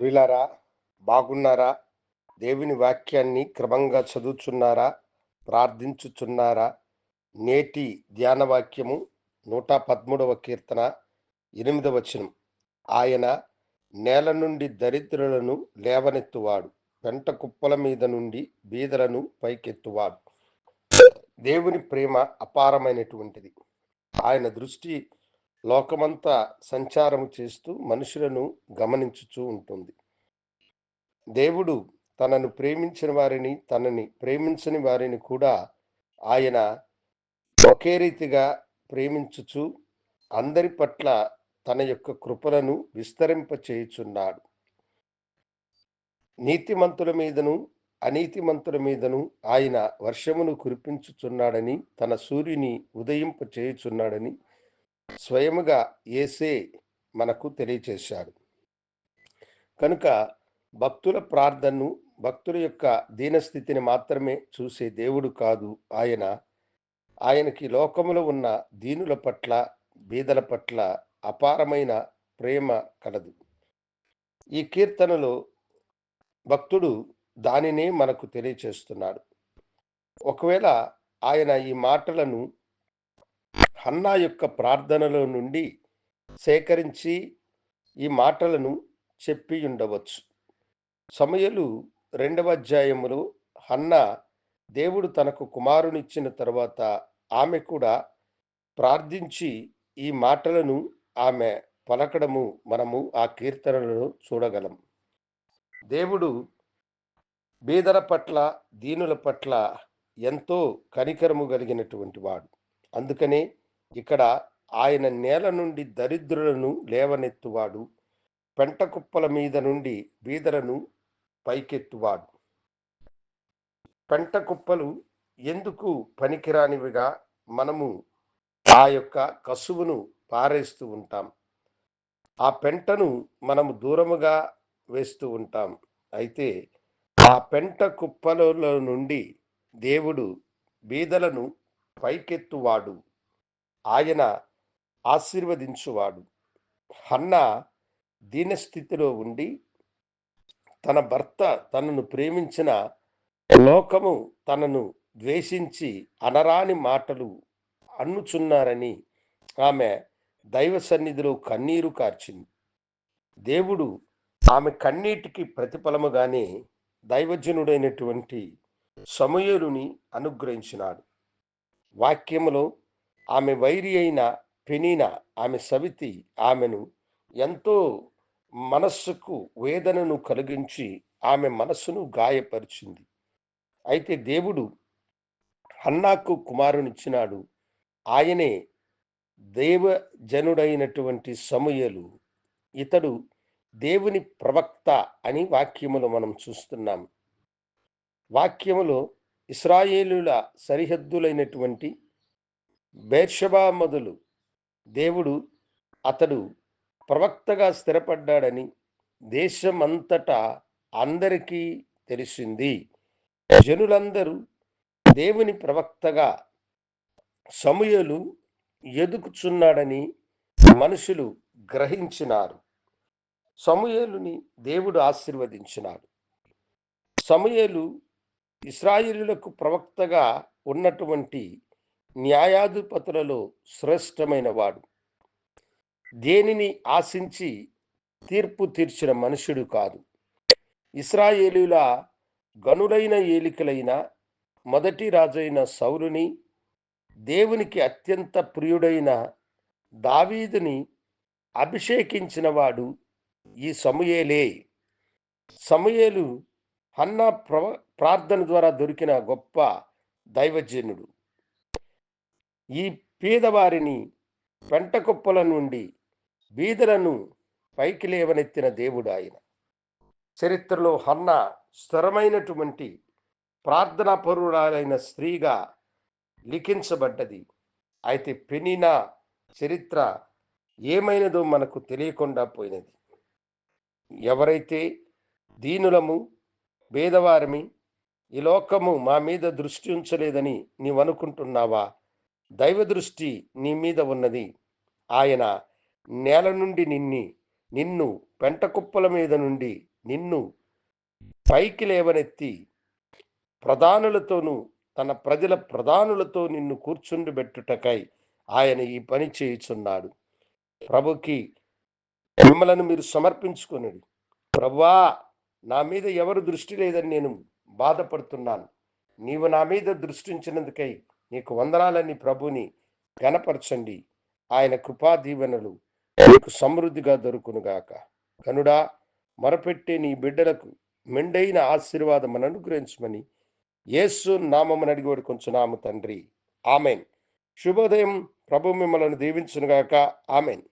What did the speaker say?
ప్రియులారా బాగున్నారా? దేవుని వాక్యాన్ని క్రమంగా చదువుచున్నారా? ప్రార్థించుచున్నారా? నేటి ధ్యాన వాక్యము నూట పదమూడవ కీర్తన ఎనిమిదవ వచనం. ఆయన నేల నుండి దరిద్రులను లేవనెత్తువాడు పెంట కుప్పల మీద నుండి బీదలను పైకెత్తువాడు. దేవుని ప్రేమ అపారమైనటువంటిది. ఆయన దృష్టి లోకమంతా సంచారము చేస్తూ మనుషులను గమనించుచూ ఉంటుంది. దేవుడు తనను ప్రేమించిన వారిని తనని ప్రేమించని వారిని కూడా ఆయన ఒకే రీతిగా ప్రేమించుచు అందరి పట్ల తన యొక్క కృపలను విస్తరింపచేయుచున్నాడు. నీతిమంతుల మీదను అనీతిమంతుల మీదను ఆయన వర్షమును కురిపించుచున్నాడని తన సూర్యుని ఉదయింప చేయుచున్నాడని స్వయముగా ఏసే మనకు తెలియచేశాడు. కనుక భక్తుల ప్రార్థనను భక్తుల యొక్క దీనస్థితిని మాత్రమే చూసే దేవుడు కాదు ఆయన. ఆయనకి లోకములో ఉన్న దీనుల పట్ల బీదల పట్ల అపారమైన ప్రేమ కలదు. ఈ కీర్తనలో భక్తుడు దానినే మనకు తెలియచేస్తున్నాడు. ఒకవేళ ఆయన ఈ మాటలను హన్నా యొక్క ప్రార్థనలో నుండి సేకరించి ఈ మాటలను చెప్పి ఉండవచ్చు. సమయలు రెండవ అధ్యాయములో హన్న దేవుడు తనకు కుమారునిచ్చిన తర్వాత ఆమె కూడా ప్రార్థించి ఈ మాటలను ఆమె పలకడము మనము ఆ కీర్తనలను చూడగలం. దేవుడు బీదల పట్ల దీనుల పట్ల ఎంతో కనికరము కలిగినటువంటి వాడు. అందుకనే ఇక్కడ ఆయన నేల నుండి దరిద్రులను లేవనెత్తువాడు పెంట కుప్పల మీద నుండి బీదలను పైకెత్తువాడు. పెంట కుప్పలు ఎందుకు పనికిరానివిగా మనము ఆ యొక్క కసువును పారేస్తూ ఉంటాం. ఆ పెంటను మనము దూరముగా వేస్తూ ఉంటాం. అయితే ఆ పెంట కుప్పలలో నుండి దేవుడు బీదలను పైకెత్తువాడు. ఆయన ఆశీర్వదించువాడు. హన్న దీనస్థితిలో ఉండి తన భర్త తనను ప్రేమించిన లోకము తనను ద్వేషించి అనరాని మాటలు అన్నుచున్నారని ఆమె దైవ సన్నిధిలో కన్నీరు కార్చింది. దేవుడు ఆమె కన్నీటికి ప్రతిఫలముగానే దైవజనుడైనటువంటి సమయలుని అనుగ్రహించినాడు. వాక్యములో ఆమె వైరి అయిన పెనీన ఆమె సవితి ఆమెను ఎంతో మనస్సుకు వేదనను కలిగించి ఆమె మనస్సును గాయపరిచింది. అయితే దేవుడు హన్నాకు కుమారునిచ్చినాడు. ఆయనే దేవజనుడైనటువంటి సమయలు. ఇతడు దేవుని ప్రవక్త అని వాక్యములో మనం చూస్తున్నాం. వాక్యములో ఇస్రాయేలుల సరిహద్దులైనటువంటి బేర్షబా మొదలు దేవుడు అతడు ప్రవక్తగా స్థిరపడ్డాడని దేశమంతటా అందరికీ తెలిసింది. జనులందరూ దేవుని ప్రవక్తగా సమయలు ఎదుకుచున్నాడని మనుషులు గ్రహించినారు. సమయలుని దేవుడు ఆశీర్వదించినాడు. సమయలు ఇస్రాయిలులకు ప్రవక్తగా ఉన్నటువంటి న్యాయాధిపతులలో శ్రేష్టమైన వాడు. దేనిని ఆశించి తీర్పు తీర్చిన మనుషుడు కాదు. ఇస్రాయేలుల గనులైన ఏలికలైన మొదటి రాజైన సౌలుని దేవునికి అత్యంత ప్రియుడైన దావీదుని అభిషేకించిన వాడు ఈ సమూయేలే. సమూయేలు హన్నా ప్రవ ప్రార్థన ద్వారా దొరికిన గొప్ప దైవజనుడు. ఈ పేదవారిని పెంటకుప్పల నుండి బీదలను పైకి లేవనెత్తిన దేవుడు ఆయన. చరిత్రలో హన్న స్థిరమైనటువంటి ప్రార్థనా పరురాలైన స్త్రీగా లిఖించబడ్డది. అయితే పెనినా చరిత్ర ఏమైనదో మనకు తెలియకుండా పోయినది. ఎవరైతే దీనులము భేదవారమి ఈ లోకము మా మీద దృష్టి ఉంచలేదని నీవనుకుంటున్నావా? దైవ దృష్టి నీ మీద ఉన్నది. ఆయన నేల నుండి నిన్ని నిన్ను పెంట కుప్పల మీద నుండి నిన్ను పైకి లేవనెత్తి ప్రధానులతోనూ తన ప్రజల ప్రధానులతో నిన్ను కూర్చుండిబెట్టుటకై ఆయన ఈ పని చేయుచున్నాడు. ప్రభుకి మిమ్మలను మీరు సమర్పించుకొనుడి. ప్రభువా నా మీద ఎవరు దృష్టి లేదని నేను బాధపడుతున్నాను. నీవు నా మీద దృష్టించినందుకై నీకు వందనాలని ప్రభుని గనపరచండి ఆయన కృపా దీవెనలు నీకు సమృద్ధిగా దొరుకునుగాక కనుడా మరపెట్టే నీ బిడ్డలకు మెండైన ఆశీర్వాదం అనుగ్రహించమని యేసు నామం అడిగి వేడుకొంచున్నాము తండ్రి. ఆమెన్. శుభోదయం. ప్రభు మిమ్మల్ని దీవించునుగాక ఆమెన్.